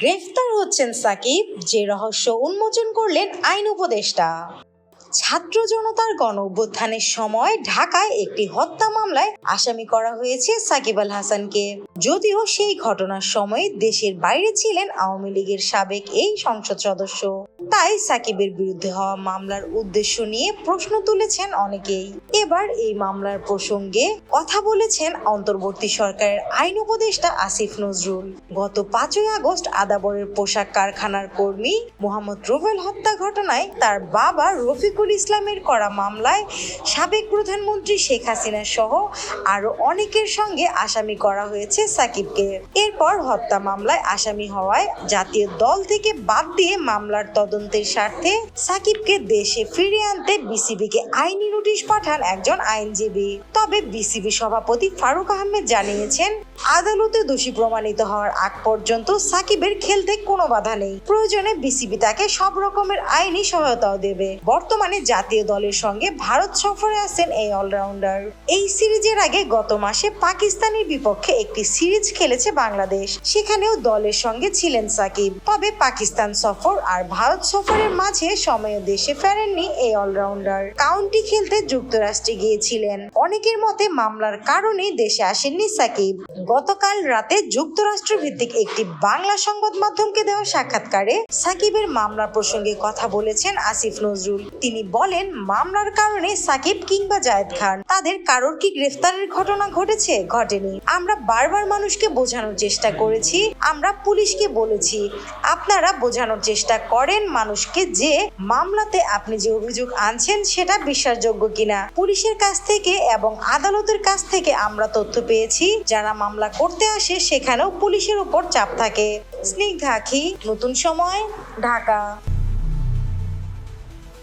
গ্রেফতার হচ্ছেন সাকিব, যে রহস্য উন্মোচন করলেন আইন উপদেষ্টা। ছাত্র জনতার গণ অভ্যুত্থানের সময় ঢাকায় একটি হত্যা মামলায় আসামি করা হয়েছে সাকিব আল হাসানকে। যদিও সেই ঘটনার সময় দেশের বাইরে ছিলেন আওয়ামী লীগের সাবেক এই সংসদ সদস্য। তাই সাকিবের বিরুদ্ধে হওয়া মামলার উদ্দেশ্য নিয়ে প্রশ্ন তুলেছেন অনেকেই। এবার এই মামলার প্রসঙ্গে কথা বলেছেন অন্তর্বর্তী সরকারের আইন উপদেষ্টা আসিফ নজরুল। গত পাঁচই আগস্ট আদাবরের পোশাক কারখানার কর্মী মোহাম্মদ রুবেল হত্যা ঘটনায় তার বাবা রফিকুল ইসলামের করা মামলায় সাবেক প্রধানমন্ত্রী শেখ হাসিনা সহ আরও অনেকের সঙ্গে আসামি করা হয়েছে সাকিবকে। এরপর হত্যা মামলায় আসামি হওয়ায় জাতীয় দল থেকে বাদ দিয়ে মামলার তদন্তের স্বার্থে সাকিবকে দেশে ফিরিয়ে আনতে বিসিবিকে আইনি নোটিশ পাঠান একজন আইনজীবী। তবে বিসিবি সভাপতি ফারুক আহমেদ জানিয়েছেন, আদালতে দোষী প্রমাণিত হওয়ার আগ পর্যন্ত সাকিবের খেলতে কোনো বাধা নেই। প্রয়োজনে বিসিবি তাকে সব রকমের আইনি সহায়তাও দেবে। বর্তমানে জাতীয় দলের সঙ্গে ভারত সফরে আছেন এই অলরাউন্ডার। এই সিরিজের আগে গত মাসে পাকিস্তানের বিপক্ষে একটি সিরিজ খেলেছে বাংলাদেশ। সেখানেও দলের সঙ্গে ছিলেন সাকিব। তবে পাকিস্তান সফর আর ভারত সফরের মাঝে সময়ে দেশে ফেরেননি এই অলরাউন্ডার। কাউন্টি খেলতে যুক্তরাষ্ট্রে গিয়েছিলেন। অনেকের মতে মামলার কারণে দেশে আসেননি সাকিব। গতকাল রাতে যুক্তরাষ্ট্র ভিত্তিক একটি বাংলা সংবাদ মাধ্যমকে দেওয়া সাক্ষাৎকারে সাকিবের মামলা প্রসঙ্গে কথা বলেছেন আসিফ নজরুল। তিনি বলেন, মামলার কারণে সাকিব কিংবা জায়েদ খান, তাদের কারোর কি গ্রেফতারের ঘটনা ঘটেছে? ঘটেনি। আমরা বারবার মানুষকে বোঝানোর চেষ্টা করেছি, আমরা পুলিশকে বলেছি, আপনারা বোঝানোর চেষ্টা করেন মানুষকে যে মামলাতে আপনি যে অভিযোগ আনছেন সেটা বিশ্বাসযোগ্য কিনা? পুলিশের কাছ থেকে এবং আদালতের কাছ থেকে আমরা তথ্য পেয়েছি, যারা মামলা করতে আসে সেখানেও পুলিশের উপর চাপ থাকে। স্নিগ্ধা খি নতুন সময়, ঢাকা।